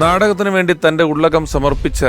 നാടകത്തിനു വേണ്ടി തന്റെ ഉള്ളകം സമർപ്പിച്ച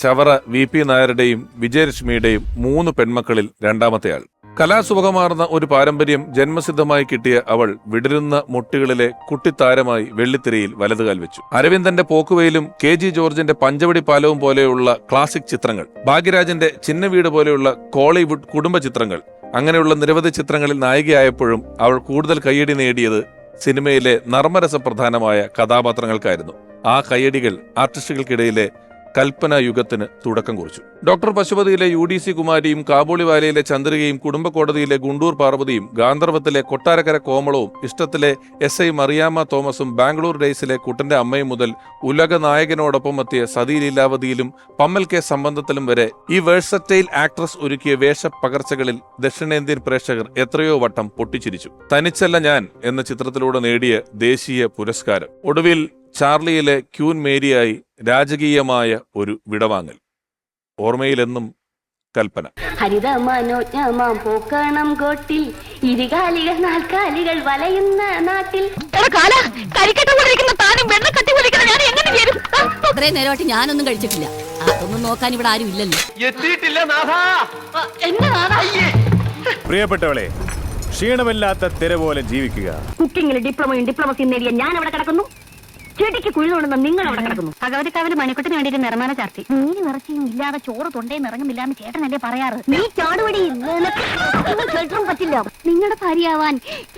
ചവറ വി പി നായരുടെയും വിജയലക്ഷ്മിയുടെയും മൂന്ന് പെൺമക്കളിൽ രണ്ടാമത്തെയാൾ. കലാസുഖമാർന്ന ഒരു പാരമ്പര്യം ജന്മസിദ്ധമായി കിട്ടിയ അവൾ വിടരുന്ന മുട്ടികളിലെ കുട്ടിത്താരമായി വെള്ളിത്തിരയിൽ വലതുകാൽ വെച്ചു. അരവിന്ദന്റെ പോക്കുവയിലും കെ ജി ജോർജിന്റെ പഞ്ചവടി പാലവും പോലെയുള്ള ക്ലാസിക് ചിത്രങ്ങൾ ഭാഗ്യരാജന്റെ ചിന്ന വീട് പോലെയുള്ള കോളിവുഡ് കുടുംബ ചിത്രങ്ങൾ അങ്ങനെയുള്ള നിരവധി ചിത്രങ്ങളിൽ നായികയായപ്പോഴും അവൾ കൂടുതൽ കയ്യടി നേടിയത് സിനിമയിലെ നർമ്മരസപ്രധാനമായ കഥാപാത്രങ്ങൾക്കായിരുന്നു. ആ കയ്യടികൾ ആർട്ടിസ്റ്റുകൾക്കിടയിലെ കൽപ്പന യുഗത്തിന് തുടക്കം കുറിച്ചു. ഡോക്ടർ പശുപതിയിലെ യു ഡി സി കുമാരിയും കാബൂളിവാലയിലെ ചന്ദ്രികയും കുടുംബ കോടതിയിലെ ഗുണ്ടൂർ പാർവതിയും ഗാന്ധർവത്തിലെ കൊട്ടാരക്കര കോമളവും ഇഷ്ടത്തിലെ എസ് ഐ മറിയാമ്മ തോമസും ബാംഗ്ലൂർ ഡേയ്സിലെ കുട്ടന്റെ അമ്മയും മുതൽ ഉലക നായകനോടൊപ്പം എത്തിയ സതി ലീലാവതിയിലും പമ്മൽ കെ സംബന്ധത്തിലും വരെ ഈ വേഴ്സറ്റൈൽ ആക്ട്രസ് ഒരുക്കിയ വേഷപ്പകർച്ചകളിൽ ദക്ഷിണേന്ത്യൻ പ്രേക്ഷകർ എത്രയോ വട്ടം പൊട്ടിച്ചിരിച്ചു. തനിച്ചല്ല ഞാൻ എന്ന ചിത്രത്തിലൂടെ നേടിയ ദേശീയ പുരസ്കാരം. ഒടുവിൽ ചാർലിയിലെ ക്യൂൻ മേരിയായി രാജകീയമായ ഒരു വിടവാങ്ങൽ. ഓർമ്മയിലെന്നും കൽപ്പന. ഹരിത മനോജ്ഞമാം പൂക്കണം കോട്ടിൽ ഇരുകാലികൾ നാൽക്കാലികൾ വലയുന്ന നാട്ടിൽ. അത്രയും നേരമായിട്ട് ഞാനൊന്നും കഴിച്ചിട്ടില്ല. അതൊന്നും നോക്കാൻ ഇവിടെ ആരും ഇല്ലല്ലോ. എത്തിയിട്ടില്ല പ്രിയപ്പെട്ടവളെ ക്ഷീണമില്ലാത്ത തിര പോലെ ജീവിക്കുക. കുക്കിംഗിൽ ഡിപ്ലോമയും ഡിപ്ലോമസിയും നേടിയ ഞാൻ അവിടെ കിടക്കുന്നു. ചെടിക്ക് കുഴി തോണ്ടുന്ന നിങ്ങൾ അവിടെ കിടക്കുന്നു. ഭഗവതി കാവിൽ മണിക്കുട്ടിന് വേണ്ടിയിട്ട് നിർമ്മാണ ചാർത്തി നീര് നിറച്ചിയും ഇല്ലാതെ ചോറ് തൊണ്ടേ നിറങ്ങുമില്ല എന്ന് ചേട്ടനല്ലേ പറയാറ്? നീ ചാടുപടി കേട്ടും പറ്റില്ല. നിങ്ങളുടെ ഭാര്യയാവാൻ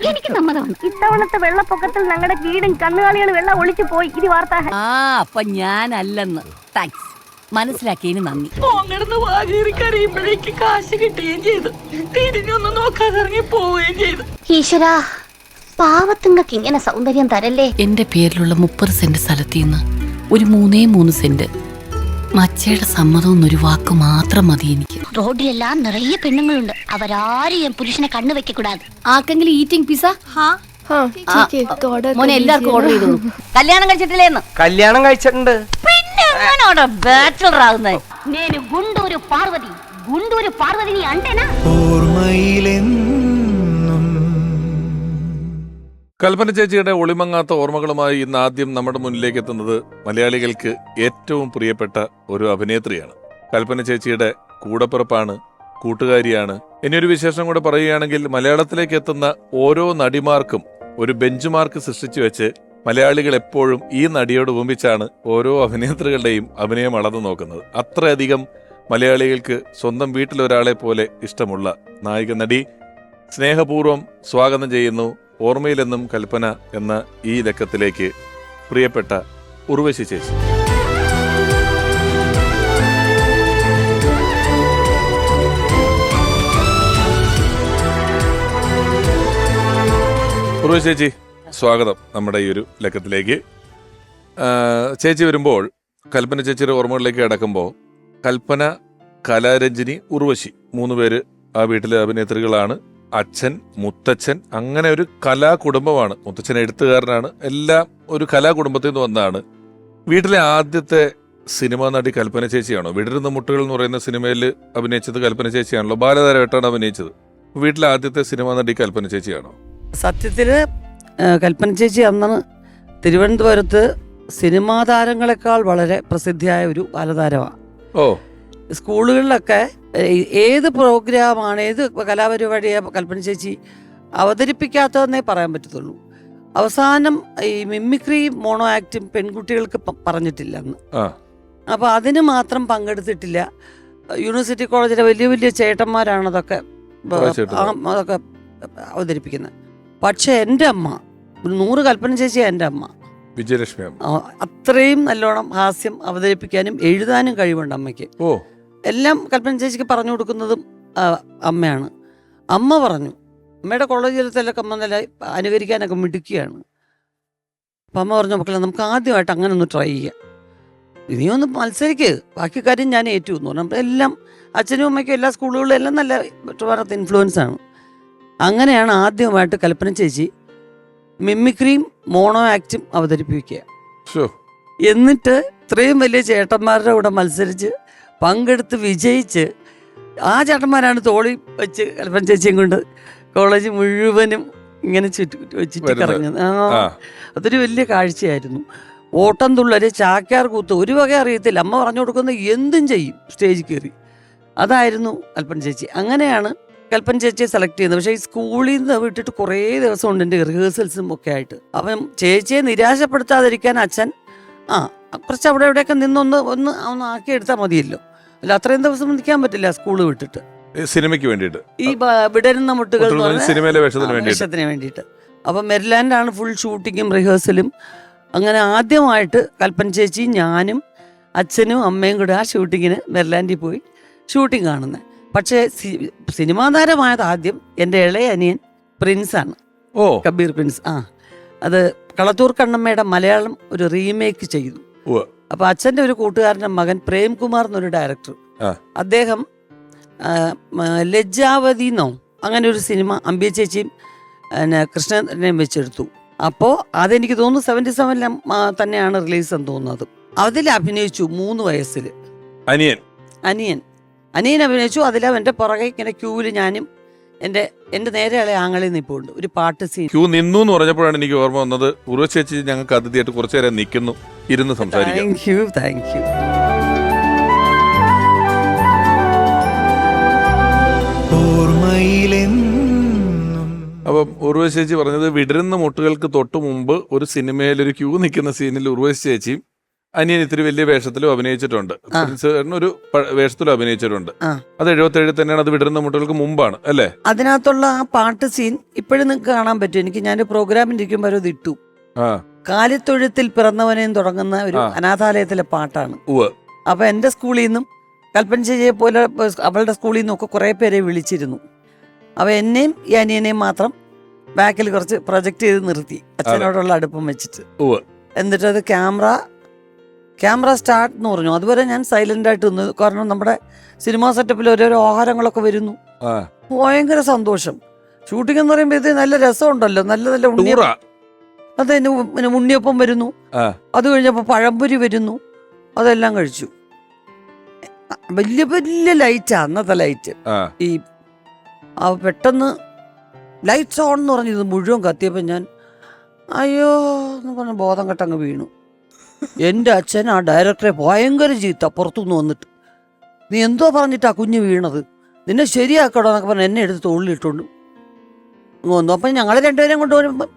എനിക്ക് സമ്മതമാണ്. ഇത്തവണത്തെ വെള്ളപ്പൊക്കത്തിൽ ഞങ്ങളുടെ വീടും കന്നുകാലികൾ വെള്ളം ഒളിച്ചു പോയി. ഇത് വാർത്ത. ആ അപ്പൊ ഞാനല്ലെന്ന്. താങ്ക്സ്. മനസ്സിലാക്കിയതിന് നന്ദി. പോങ്ങിടുന്ന് വാകീറി കരയുമ്പോഴേക്ക് കാശ് കിട്ടുകയും ചെയ്തു. തിരിഞ്ഞൊന്നും നോക്കാതെ ഇറങ്ങി പോവുകയും ചെയ്തു. ഈശ്വരാ പാവത്തുങ്ങൾക്ക് ഇങ്ങനെ സൗന്ദര്യം തരല്ലേ? എന്റെ പേരിലുള്ള മുപ്പത് സെന്റ് സ്ഥലത്തിൽ നിന്ന് ഒരു മൂന്നേ മൂന്ന് സെന്റ്. മച്ചയുടെ സമ്മതം എന്നൊരു വാക്ക് മാത്രം മതി എനിക്ക്. റോഡിലെല്ലാം നിറയെ പെണ്ണുങ്ങളുണ്ട്. അവരാരെയും പുരുഷനെ കണ്ണു വെക്കൂടാതെ ആർക്കെങ്കിലും ഈറ്റിംഗ് പിസ മോനെ എല്ലാവർക്കും ഓർഡർ കല്യാണം കഴിച്ചിട്ടില്ലേന്ന് കല്യാണം കഴിച്ചിട്ടുണ്ട്. പിന്നെ പാർവതി പാർവതി നീ അണ്ടേനാ? ഓർമ്മയിലെന്ന് കൽപ്പന ചേച്ചിയുടെ ഒളിമങ്ങാത്ത ഓർമ്മകളുമായി ഇന്ന് ആദ്യം നമ്മുടെ മുന്നിലേക്ക് എത്തുന്നത് മലയാളികൾക്ക് ഏറ്റവും പ്രിയപ്പെട്ട ഒരു അഭിനേത്രിയാണ്. കൽപ്പന ചേച്ചിയുടെ കൂടപ്പിറപ്പാണ് കൂട്ടുകാരിയാണ്. ഇനി ഒരു വിശേഷം കൂടെ പറയുകയാണെങ്കിൽ മലയാളത്തിലേക്ക് എത്തുന്ന ഓരോ നടിമാർക്കും ഒരു ബെഞ്ച് മാർക്ക് സൃഷ്ടിച്ചു വെച്ച് മലയാളികൾ എപ്പോഴും ഈ നടിയോട് ഉപമിച്ചാണ് ഓരോ അഭിനേത്രികളുടെയും അഭിനയം അളന്നു നോക്കുന്നത്. അത്രയധികം മലയാളികൾക്ക് സ്വന്തം വീട്ടിലൊരാളെ പോലെ ഇഷ്ടമുള്ള നായിക നടി. സ്നേഹപൂർവം സ്വാഗതം ചെയ്യുന്നു ഓർമ്മയിലെന്നും കൽപ്പന എന്ന ഈ ലക്കത്തിലേക്ക് പ്രിയപ്പെട്ട ഉർവശി ചേച്ചി. ഉർവശി ചേച്ചി സ്വാഗതം നമ്മുടെ ഈ ഒരു ലക്കത്തിലേക്ക്. ചേച്ചി വരുമ്പോൾ കൽപ്പന ചേച്ചിയുടെ ഓർമ്മകളിലേക്ക് കിടക്കുമ്പോൾ കൽപ്പന കലാരഞ്ജിനി ഉർവശി മൂന്ന് പേര് ആ വീട്ടിലെ അഭിനേത്രികളാണ്. അച്ഛൻ മുത്തച്ഛൻ അങ്ങനെ ഒരു കലാകുടുംബമാണ്. മുത്തച്ഛൻ എഴുത്തുകാരനാണ്. എല്ലാം ഒരു കലാകുടുംബത്തിൽ നിന്ന് വന്നതാണ് വീട്ടിലെ ആദ്യത്തെ സിനിമാ നടി കൽപ്പന ചേച്ചിയാണോ? വിടരുന്ന മുട്ടുകൾ എന്ന് പറയുന്ന സിനിമയിൽ അഭിനയിച്ചത് കൽപ്പന ചേച്ചിയാണല്ലോ. ബാലതാരമായിട്ടാണ് അഭിനയിച്ചത്. വീട്ടിലെ ആദ്യത്തെ സിനിമാ നടി കൽപ്പന ചേച്ചിയാണോ? സത്യത്തിൽ കൽപ്പന ചേച്ചി അന്ന് തിരുവനന്തപുരത്ത് സിനിമാ താരങ്ങളെക്കാൾ വളരെ പ്രസിദ്ധിയായ ഒരു ബാലതാരമാണ് ഓ. സ്കൂളുകളിലൊക്കെ ഏത് പ്രോഗ്രാമാണ് ഏത് കലാപരിപാടിയെ കൽപ്പന ചേച്ചി അവതരിപ്പിക്കാത്തതെന്നേ പറയാൻ പറ്റത്തുള്ളൂ. അവസാനം ഈ മിമിക്രി മോണോ ആക്റ്റും പെൺകുട്ടികൾക്ക് പറഞ്ഞിട്ടില്ല അന്ന്. അപ്പോൾ അതിന് മാത്രം പങ്കെടുത്തിട്ടില്ല. യൂണിവേഴ്സിറ്റി കോളേജിലെ വലിയ വലിയ ചേട്ടന്മാരാണ് അതൊക്കെ അതൊക്കെ അവതരിപ്പിക്കുന്നത്. പക്ഷെ എന്റെ അമ്മ ഒരു നൂറ് കൽപ്പന ചേച്ചിയാണ് എന്റെ അമ്മ. വിജയലക്ഷ്മി അമ്മ. അത്രയും നല്ലോണം ഹാസ്യം അവതരിപ്പിക്കാനും എഴുതാനും കഴിവുണ്ട് അമ്മയ്ക്ക്. ഓ. എല്ലാം കൽപ്പന ചേച്ചിക്ക് പറഞ്ഞു കൊടുക്കുന്നതും അമ്മയാണ്. അമ്മ പറഞ്ഞു അമ്മയുടെ കോളേജിലത്തെല്ലാം അമ്മ നല്ല അനുകരിക്കാനൊക്കെ മിടുക്കിയാണ്. അപ്പം അമ്മ പറഞ്ഞു മക്കളെ നമുക്ക് ആദ്യമായിട്ട് അങ്ങനെ ഒന്ന് ട്രൈ ചെയ്യാം. ഇനിയൊന്ന് ഒന്ന് മത്സരിക്ക്. ബാക്കി കാര്യം ഞാൻ ഏറ്റു. എന്ന് പറഞ്ഞു എല്ലാം അച്ഛനും അമ്മയ്ക്കും എല്ലാ സ്കൂളുകളിലും എല്ലാം നല്ല ട്രിവാൻഡ്രത്ത് ഇൻഫ്ലുവൻസ് ആണ്. അങ്ങനെയാണ് ആദ്യമായിട്ട് കൽപ്പന ചേച്ചി മിമിക്രിയും മോണോ ആക്റ്റും അവതരിപ്പിക്കുക. എന്നിട്ട് ഇത്രയും വലിയ ചേട്ടന്മാരുടെ കൂടെ മത്സരിച്ച് പങ്കെടുത്ത് വിജയിച്ച് ആ ചേട്ടന്മാരാണ് തോളി വെച്ച് കൽപ്പൻ ചേച്ചിയും കൊണ്ട് കോളേജ് മുഴുവനും ഇങ്ങനെ ചുറ്റി വെച്ചിട്ട് വരുന്നത്. കറങ്ങുന്നത് ആ. അതൊരു വലിയ കാഴ്ചയായിരുന്നു. ഓട്ടം തുള്ളര് ചാക്യാർ കൂത്ത് ഒരു വക അറിയത്തില്ല. അമ്മ പറഞ്ഞു കൊടുക്കുന്ന എന്തും ചെയ്യും സ്റ്റേജിൽ കയറി. അതായിരുന്നു കൽപ്പൻ ചേച്ചി. അങ്ങനെയാണ് കൽപ്പൻ ചേച്ചിയെ സെലക്ട് ചെയ്യുന്നത്. പക്ഷേ ഈ സ്കൂളിൽ നിന്ന് വിട്ടിട്ട് കുറേ ദിവസം ഉണ്ട് എന്റെ റിഹേഴ്സൽസും ഒക്കെ ആയിട്ട്. അപ്പം ചേച്ചിയെ നിരാശപ്പെടുത്താതിരിക്കാൻ അച്ഛൻ ആ കുറച്ച് അവിടെ ഇവിടെയൊക്കെ നിന്നൊന്ന് ഒന്ന് ഒന്ന് ആക്കി എടുത്താൽ മതിയല്ലോ. അല്ല അത്രയും ദിവസം നിൽക്കാൻ പറ്റില്ല സ്കൂൾ വിട്ടിട്ട്. സിനിമയ്ക്ക് വേണ്ടിയിട്ട്. ഈ ബ- വിടരുന്ന മുട്ടുകൾ എന്ന് പറഞ്ഞ സിനിമയിലെ വേഷത്തിന് ആ, വേണ്ടിയിട്ട്. വേഷത്തിന് വേണ്ടിയിട്ട്. അപ്പം മെരിലാൻഡാണ് ഫുൾ ഷൂട്ടിങ്ങും റിഹേഴ്സലും അങ്ങനെ ആദ്യമായിട്ട് കൽപ്പൻ ചേച്ചി ഞാനും അച്ഛനും അമ്മയും കൂടെ ആ ഷൂട്ടിങ്ങിന് മെരിലാൻഡിൽ പോയി ഷൂട്ടിംഗ് കാണുന്നത് പക്ഷേ സി- സിനിമാ താരമായത് ആദ്യം എന്റെ ഇളയ അനിയൻ പ്രിൻസാണ്. ഓ. കബീർ പ്രിൻസ്. ആ. അത് കളത്തൂർ കണ്ണമ്മയുടെ മലയാളം ഒരു റീമേക്ക് ചെയ്തു. ഉവ്വ്. അപ്പൊ അച്ഛന്റെ ഒരു കൂട്ടുകാരന്റെ മകൻ പ്രേംകുമാർ എന്നൊരു ഡയറക്ടർ അദ്ദേഹം ലജ്ജാവതി എന്നോ അങ്ങനെ ഒരു സിനിമ അമ്പിയ ചേച്ചിയും പിന്നെ കൃഷ്ണനെയും വെച്ചെടുത്തു. അപ്പോൾ അതെനിക്ക് തോന്നുന്നു സെവന്റി സെവനിലെ തന്നെയാണ് റിലീസ് എന്ന് തോന്നുന്നത്. അതിൽ അഭിനയിച്ചു മൂന്ന് വയസ്സിൽ അനിയൻ. അനിയൻ. അനിയൻ അഭിനയിച്ചു. അതിലവന്റെ പുറകെ ഇങ്ങനെ ക്യൂവിൽ ഞാനും എന്റെ എന്റെ നേരെയുള്ള ആങ്ങളിൽ നിൽപ്പുണ്ട് ഒരു പാട്ട് സീൻ ക്യൂ നിന്നു എന്ന് പറഞ്ഞപ്പോഴാണ് എനിക്ക് ഓർമ്മ വന്നത്. ഉറവശേച്ചി ഞങ്ങൾക്ക് അതിഥിയായിട്ട് കുറച്ചു നേരം നിൽക്കുന്നു. ഇരുന്ന് സംസാരിക്കാം. താങ്ക് യു താങ്ക് യു അപ്പം ഉർവശി ചേച്ചി പറഞ്ഞത് വിടരുന്ന മുട്ടുകൾക്ക് തൊട്ട് മുമ്പ് ഒരു സിനിമയിൽ ഒരു ക്യൂ നിൽക്കുന്ന സീനിൽ ഉർവശി ചേച്ചിയും അനിയൻ ഇത്തിരി വലിയ വേഷത്തിലും അഭിനയിച്ചിട്ടുണ്ട്. ആ. പ്രിൻസ് ചേട്ടൻ ഒരു പ- വേഷത്തിലും അഭിനയിച്ചിട്ടുണ്ട്. ആ. അത് എഴുപത്തേഴിൽ തന്നെയാണ് അത് വിടരുന്ന മുട്ടുകൾക്ക് മുമ്പാണ് അല്ലേ? അതിനകത്തുള്ള ആ പാട്ട് സീൻ ഇപ്പോഴും നിങ്ങൾക്ക് കാണാൻ പറ്റും. എനിക്ക് ഞാൻ പ്രോഗ്രാമിൽ ഇരിക്കുമ്പോൾ അത് ഇട്ടു ആ. കാലിത്തൊഴുത്തിൽ പിറന്നവനെയും തുടങ്ങുന്ന ഒരു ആ. അനാഥാലയത്തിലെ പാട്ടാണ്. ഉവ്വ്. അപ്പൊ എന്റെ സ്കൂളിൽ നിന്നും കൽപ്പന ചേച്ചിയെ പോലെ അവളുടെ സ്കൂളിൽ നിന്നും ഒക്കെ കുറേ പേരെ വിളിച്ചിരുന്നു. അപ്പൊ എന്നെയും ഈ അനിയനെയും മാത്രം ബാക്കിൽ കുറച്ച് പ്രൊജക്ട് ചെയ്ത് നിർത്തി. അച്ഛനോടുള്ള അടുപ്പം വെച്ചിട്ട്. ഉവ്വ്. എന്നിട്ട് അത് ക്യാമറ ക്യാമറ സ്റ്റാർട്ട് എന്ന് പറഞ്ഞു. അതുവരെ ഞാൻ സൈലന്റ് ആയിട്ട് നിന്നു. കാരണം നമ്മുടെ സിനിമാ സെറ്റപ്പിൽ ഓരോരോ ആഹാരങ്ങളൊക്കെ വരുന്നു. ഭയങ്കര സന്തോഷം. ഷൂട്ടിംഗ് എന്ന് പറയുമ്പോൾ ഇത് നല്ല രസമുണ്ടല്ലോ. നല്ല നല്ല ടൂറാ. ഉണ്ണിയപ്പം അത് പിന്നെ ഉണ്ണിയപ്പം വരുന്നു. അത് കഴിഞ്ഞപ്പോൾ പഴംപൊരി വരുന്നു. അതെല്ലാം കഴിച്ചു. വലിയ വലിയ ലൈറ്റ് അന്നത്തെ ലൈറ്റ് ഈ പെട്ടെന്ന് ലൈറ്റ്സ് ഓൺ എന്ന് പറഞ്ഞ് ഇത് മുഴുവൻ കത്തിയപ്പോൾ ഞാൻ അയ്യോ എന്ന് പറഞ്ഞ ബോധം കെട്ടങ്ങ് വീണു. എന്റെ അച്ഛൻ ആ ഡയറക്ടറെ ഭയങ്കര ചീത്ത പുറത്തുനിന്ന് വന്നിട്ട്. നീ എന്തോ പറഞ്ഞിട്ടാ കുഞ്ഞ് വീണത്? നിന്നെ ശരിയാക്കടോ എന്നൊക്കെ പറഞ്ഞ് എന്നെ എടുത്ത് തോളിലിട്ടുണ്ട്. വന്നു. അപ്പം ഞങ്ങൾ രണ്ടുപേരും വരുമ്പോൾ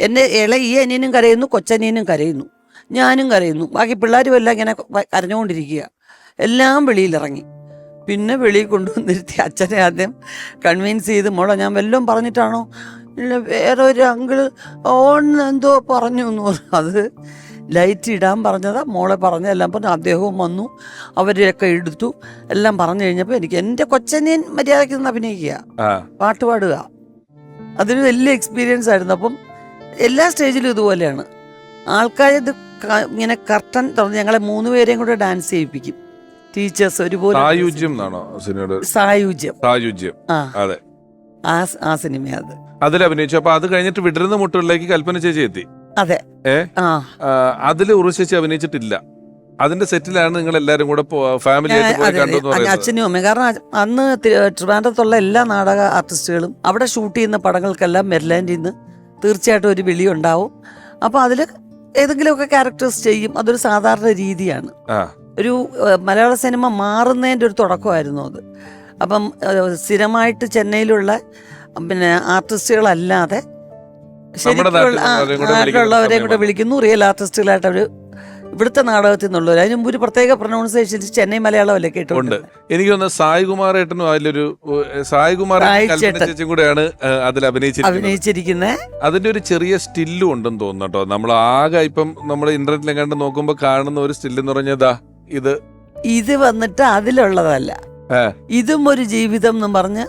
എന്നെ ഇള ഈ അനിയനും കരയുന്നു കൊച്ചനിയനും കരയുന്നു. ഞാനും കരയുന്നു. ബാക്കി പിള്ളേരും എല്ലാം ഇങ്ങനെ കരഞ്ഞുകൊണ്ടിരിക്കുക എല്ലാം വെളിയിലിറങ്ങി. പിന്നെ വെളിയിൽ കൊണ്ടുവന്നിരുത്തി അച്ഛനെ ആദ്യം കൺവിൻസ് ചെയ്ത് മോളെ ഞാൻ വല്ലതും പറഞ്ഞിട്ടാണോ? ഇല്ല വേറെ ഒരു അങ്കിൾ ഓൺ എന്തോ പറഞ്ഞു എന്ന് പറഞ്ഞു. അത് ലൈറ്റ് ഇടാൻ പറഞ്ഞതാ. മോളെ പറഞ്ഞ എല്ലാം പറഞ്ഞു. അദ്ദേഹവും വന്നു. അവരെയൊക്കെ എടുത്തു. എല്ലാം പറഞ്ഞു കഴിഞ്ഞപ്പോൾ എനിക്ക് എന്റെ കൊച്ചനിയൻ മര്യാദയ്ക്ക് നിന്ന് അഭിനയിക്കുക. പാട്ട് പാടുക. അതൊരു വലിയ എക്സ്പീരിയൻസ് ആയിരുന്നു. അപ്പം എല്ലാ സ്റ്റേജിലും ഇതുപോലെയാണ്. ആൾക്കാർ ഇത് ഇങ്ങനെ കർട്ടൻ തുറന്ന് ഞങ്ങളെ മൂന്ന് പേരെയും കൂടെ ഡാൻസ് ചെയ്യിപ്പിക്കും. ടീച്ചേഴ്സ് ഒരുപോലെ സായുജ്യം എന്നാണോ സിനിമയുടെ? സായുജ്യം. സായുജ്യം. അതെ. ആ സിനിമ അത്. അതിൽ അഭിനയിച്ചു അപ്പൊ അത് കഴിഞ്ഞിട്ട് വിടരുന്ന മുട്ടുകളിലേക്ക് കൽപ്പന ചേച്ചി എത്തി. അതെ. ഏ? അതിൽ ഉറവശി അഭിനയിച്ചിട്ടില്ല. അതിന്റെ സെറ്റിലാണ് നിങ്ങൾ എല്ലാരും കൂടെ ഫാമിലി അച്ഛനും അമ്മയും. കാരണം അന്ന് ട്രിവാൻഡ്രത്തുള്ള എല്ലാ നാടക ആർട്ടിസ്റ്റുകളും അവിടെ ഷൂട്ട് ചെയ്യുന്ന പടങ്ങൾക്കെല്ലാം മെർലാൻഡിൽ നിന്ന് തീർച്ചയായിട്ടും ഒരു വിളി ഉണ്ടാവും. അപ്പൊ അതിൽ ഏതെങ്കിലുമൊക്കെ ക്യാരക്ടേഴ്സ് ചെയ്യും. അതൊരു സാധാരണ രീതിയാണ്. ഒരു മലയാള സിനിമ മാറുന്നതിന്റെ ഒരു തുടക്കമായിരുന്നു അത്. അപ്പം സ്ഥിരമായിട്ട് ചെന്നൈയിലുള്ള പിന്നെ ആർട്ടിസ്റ്റുകളല്ലാതെ നാട്ടിലുള്ളവരെയും കൂടെ വിളിക്കുന്ന. റിയൽ ആർട്ടിസ്റ്റുകളായിട്ട് അവർ ഇവിടുത്തെ നാടകത്തിൽ നിന്നുള്ളവർ അതിന് മുമ്പ് ഒരു പ്രത്യേക പ്രൊനൗൺസിയേഷൻ ചെന്നൈ മലയാളമല്ലേ ഉണ്ട്. കേട്ടുണ്ട് എനിക്ക് തോന്നുന്നു സായികുമാർ ഏട്ടനും അതിലൊരു സായികുമാർ സായി കൽപ്പന കൂടെയാണ് അതിൽ അഭിനയിച്ചിരിക്കുന്നത്. അഭിനയിച്ചിരിക്കുന്ന? അതിന്റെ ഒരു ചെറിയ സ്റ്റില്ലും ഉണ്ടെന്ന് തോന്നുന്നു കേട്ടോ. നമ്മൾ ആകെ ഇപ്പം നമ്മൾ ഇന്റർനെറ്റിലെ കണ്ട് നോക്കുമ്പോൾ കാണുന്ന ഒരു സ്റ്റിൽ എന്ന് പറഞ്ഞതാ ഇത് ഇത്. വന്നിട്ട് അതിലുള്ളതല്ല. ഇതും ഒരു ജീവിതം എന്ന് പറഞ്ഞ്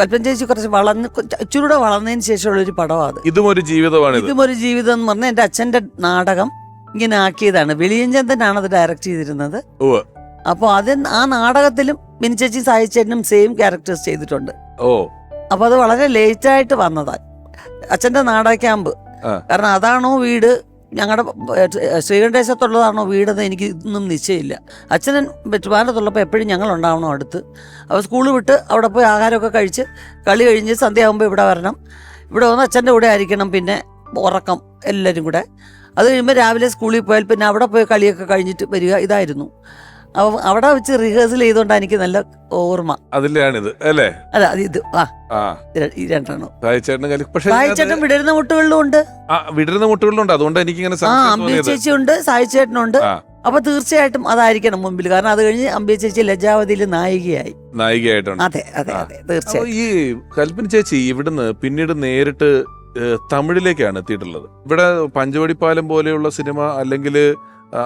കൽപ്പന ചേച്ചി കുറച്ച് വളർന്ന് ഇച്ചിരൂടെ വളർന്നതിന് ശേഷമുള്ള ഒരു പടമാണ് ഇതും ഒരു ജീവിതമാണ് ഇതും ഒരു ജീവിതം എന്ന് പറഞ്ഞാൽ എന്റെ അച്ഛന്റെ നാടകം ഇങ്ങനെ ആക്കിയതാണ്. വെളിയഞ്ചന്ദനാണ് അത് ഡയറക്ട് ചെയ്തിരുന്നത്. അപ്പൊ അപ്പോൾ അത് ആ നാടകത്തിലും മിനിച്ചേച്ചി സായിച്ചേട്ടനും സെയിം ക്യാരക്ടേഴ്സ് ചെയ്തിട്ടുണ്ട്. ഓ. അപ്പൊ അത് വളരെ ലേറ്റ് ആയിട്ട് വന്നതാ. അച്ഛന്റെ നാടക ക്യാമ്പ് കാരണം അതാണോ വീട്? ഞങ്ങളുടെ ശ്രീകണ്ഠേശത്തുള്ളതാണോ വീടെന്ന് എനിക്ക് ഇതൊന്നും നിശ്ചയമില്ല. അച്ഛനൻ ട്രിവാൻഡ്രത്തുള്ളപ്പോൾ എപ്പോഴും ഞങ്ങൾ ഉണ്ടാവണം അടുത്ത്. അപ്പോൾ സ്കൂൾ വിട്ട് അവിടെ പോയി ആഹാരമൊക്കെ കഴിച്ച് കളി കഴിഞ്ഞ് സന്ധ്യയാകുമ്പോൾ ഇവിടെ വരണം. ഇവിടെ വന്ന് അച്ഛന്റെ കൂടെ ആയിരിക്കണം പിന്നെ ഉറക്കം എല്ലാവരും കൂടെ. അത് കഴിയുമ്പോൾ രാവിലെ സ്കൂളിൽ പോയാൽ പിന്നെ അവിടെ പോയി കളിയൊക്കെ കഴിഞ്ഞിട്ട് വരിക ഇതായിരുന്നു. അവിടെ വെച്ച് റിഹേഴ്സൽ ചെയ്തോണ്ടാ എനിക്ക് നല്ല ഓർമ്മ. അതിലാണിത് അല്ലേ? അല്ല അത് ഇത് ആ. ഈ രണ്ടെണ്ണം. സായിച്ചേട്ടൻ വിടരുന്ന മുട്ടുകളിലും ഉണ്ട്. വിടരുന്ന ഉണ്ട് അതുകൊണ്ട് എനിക്ക് ഇങ്ങനെ ആ ഉണ്ട് ചേച്ചിയുണ്ട് സായിച്ചേട്ടനുണ്ട് ആ. അപ്പൊ തീർച്ചയായിട്ടും അതായിരിക്കണം മുമ്പിൽ. കാരണം അത് കഴിഞ്ഞ് അമ്പിയ ചേച്ചി ലജാവതിയിൽ നായികയായി. നായികയായിട്ടാണ് അതെ അതെ. അതെ തീർച്ചയായും ഈ കൽപ്പന ചേച്ചി ഇവിടുന്ന് പിന്നീട് നേരിട്ട് തമിഴിലേക്കാണ് എത്തിയിട്ടുള്ളത്. ഇവിടെ പഞ്ചവടിപ്പാലം പോലെയുള്ള സിനിമ അല്ലെങ്കിൽ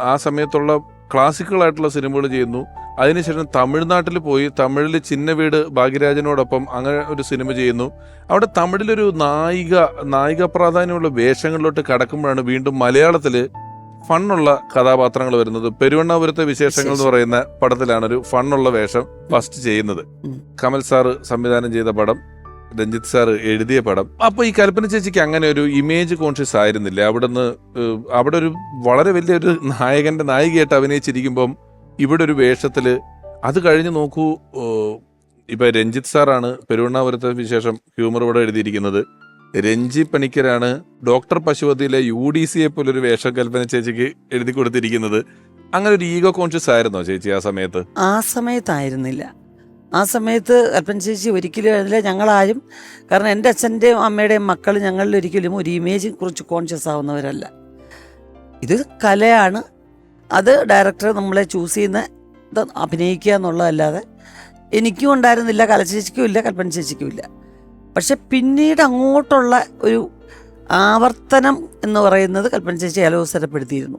ആ സമയത്തുള്ള ക്ലാസിക്കൽ ആയിട്ടുള്ള സിനിമകൾ ചെയ്യുന്നു. അതിനുശേഷം തമിഴ്നാട്ടിൽ പോയി തമിഴിൽ ചിന്ന വീട് ഭാഗ്യരാജനോടൊപ്പം അങ്ങനെ ഒരു സിനിമ ചെയ്യുന്നു. അവിടെ തമിഴിലൊരു നായിക നായിക പ്രാധാന്യമുള്ള വേഷങ്ങളിലോട്ട് കടക്കുമ്പോഴാണ് വീണ്ടും മലയാളത്തിൽ ഫണ്ണുള്ള കഥാപാത്രങ്ങൾ വരുന്നത്. പെരുവണ്ണാപുരത്തെ വിശേഷങ്ങൾ എന്ന് പറയുന്ന പടത്തിലാണ് ഒരു ഫണ്ണുള്ള വേഷം ഫസ്റ്റ് ചെയ്യുന്നത്. കമൽ സാറ് സംവിധാനം ചെയ്ത പടം. രഞ്ജിത്ത് സാർ എഴുതിയ പടം. അപ്പൊ ഈ കൽപ്പന ചേച്ചിക്ക് അങ്ങനെ ഒരു ഇമേജ് കോൺഷ്യസ് ആയിരുന്നില്ല? അവിടുന്ന് നിന്ന് അവിടെ ഒരു വളരെ വലിയൊരു നായകന്റെ നായികയായിട്ട് അഭിനയിച്ചിരിക്കുമ്പം ഇവിടെ ഒരു വേഷത്തിൽ അത് കഴിഞ്ഞ് നോക്കൂ ഇപ്പൊ രഞ്ജിത്ത് സാറാണ് പെരുവണ്ണാപുരത്തെ വിശേഷം ഹ്യൂമർ ഇവിടെ എഴുതിയിരിക്കുന്നത്. രഞ്ജി പണിക്കരാണ് ഡോക്ടർ പശുപതിയിലെ യു ഡി സിയെ പോലൊരു വേഷം കൽപ്പന ചേച്ചിക്ക് എഴുതി കൊടുത്തിരിക്കുന്നത്. അങ്ങനെ ഒരു ഈഗോ കോൺഷ്യസ് ആയിരുന്നോ ചേച്ചി ആ സമയത്ത്? ആ സമയത്തായിരുന്നില്ല. ആ സമയത്ത് അൽപ്പൻ ചേച്ചി ഒരിക്കലും അതിലെ ഞങ്ങളാരും കാരണം എന്റെ അച്ഛന്റെയും അമ്മയുടെയും മക്കൾ ഞങ്ങളിൽ ഒരിക്കലും ഒരു ഇമേജ് കുറിച്ച് കോൺഷ്യസ് ആവുന്നവരല്ല. ഇത് കലയാണ്. അത് ഡയറക്ടർ നമ്മളെ ചൂസ് ചെയ്യുന്ന ഇത് അഭിനയിക്കുക എന്നുള്ളതല്ലാതെ എനിക്കും ഉണ്ടായിരുന്നില്ല കലച്ചേച്ചിക്കും ഇല്ല കൽപ്പന ചേച്ചിക്കും ഇല്ല. പക്ഷെ പിന്നീട് അങ്ങോട്ടുള്ള ഒരു ആവർത്തനം എന്ന് പറയുന്നത് കൽപ്പന ചേച്ചി അലോസരപ്പെടുത്തിയിരുന്നു.